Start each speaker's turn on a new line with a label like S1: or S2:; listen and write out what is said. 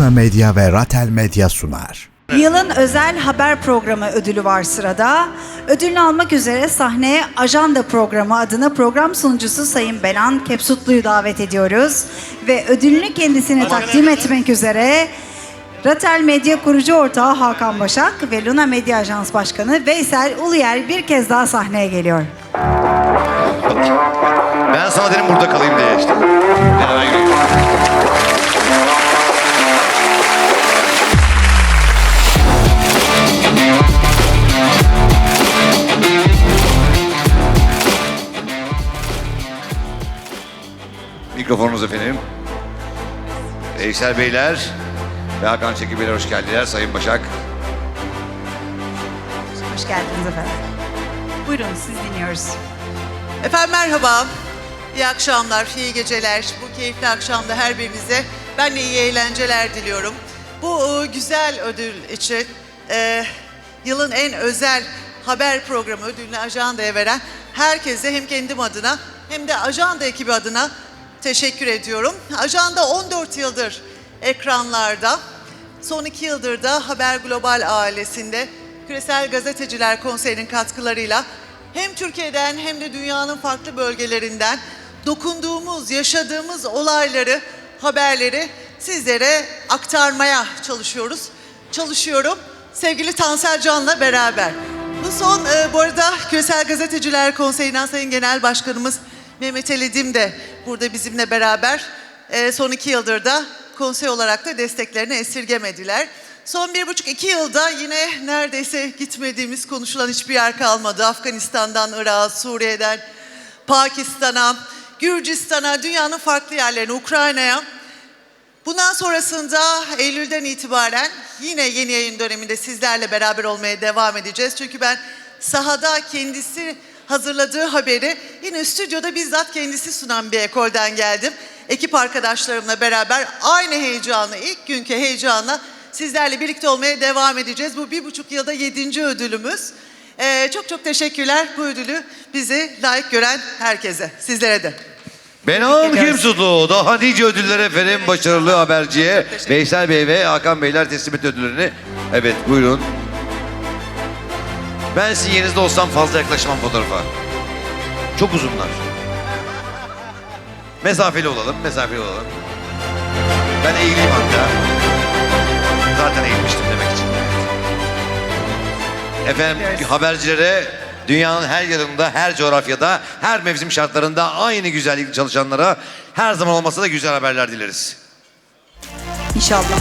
S1: Luna Medya ve Ratel Medya sunar.
S2: Yılın özel haber programı ödülü var sırada. Ödülünü almak üzere sahneye Ajanda programı adına program sunucusu Sayın Benan Kepsutlu'yu davet ediyoruz. Ve ödülünü kendisine takdim etmek üzere Ratel Medya kurucu ortağı Hakan Başak ve Luna Medya Ajans Başkanı Veysel Uluyer bir kez daha sahneye geliyor.
S3: Ben sana dedim burada kalayım Mikrofonunuz efendim. Veysel Beyler ve Hakan Çekim Beyler hoş geldiler. Sayın Başak.
S2: Hoş geldiniz efendim. Buyurun siz dinliyoruz.
S4: Efendim merhaba. İyi akşamlar, iyi geceler. Bu keyifli akşamda her birinize ben de iyi eğlenceler diliyorum. Bu e, güzel ödül için e, yılın en özel haber programı ödülünü ajandaya veren herkese hem kendim adına hem de ajanda ekibi adına teşekkür ediyorum. Ajanda 14 yıldır ekranlarda. Son iki yıldır da Haber Global ailesinde Küresel Gazeteciler Konseyi'nin katkılarıyla hem Türkiye'den hem de dünyanın farklı bölgelerinden dokunduğumuz, yaşadığımız olayları, haberleri sizlere aktarmaya çalışıyoruz. Çalışıyorum sevgili Tansel Can'la beraber. Bu son, e, bu arada Küresel Gazeteciler Konseyi'nden Sayın Genel Başkanımız Mehmet Ali Dim de burada bizimle beraber e, son iki yıldır da konsey olarak da desteklerini esirgemediler. Son bir buçuk iki yılda yine neredeyse gitmediğimiz konuşulan hiçbir yer kalmadı. Afganistan'dan, Irak'a, Suriye'den, Pakistan'a, Gürcistan'a, dünyanın farklı yerlerine, Ukrayna'ya. Bundan sonrasında Eylül'den itibaren yine yeni yayın döneminde sizlerle beraber olmaya devam edeceğiz. Çünkü ben sahada kendisi hazırladığı haberi yine stüdyoda bizzat kendisi sunan bir ekolden geldim. Ekip arkadaşlarımla beraber aynı heyecanla, ilk günkü heyecanla sizlerle birlikte olmaya devam edeceğiz. Bu bir buçuk yılda yedinci ödülümüz. Ee, çok çok teşekkürler bu ödülü bizi layık gören herkese, sizlere de. Ediyoruz.
S3: Kimsutlu daha nice ödüller efendim başarılı haberciye Veysel Bey ve Hakan Beyler teslim etti ödüllerini. Evet buyurun. Ben sizin yerinizde olsam fazla yaklaşmam fotoğrafa. Çok uzunlar. Mesafeli olalım, mesafeli olalım. Ben eğileyim hatta. Zaten eğilmiştim demek için. Efendim habercilere dünyanın her yerinde, her coğrafyada, her mevsim şartlarında aynı güzellik çalışanlara her zaman olmasa da güzel haberler dileriz.
S2: İnşallah.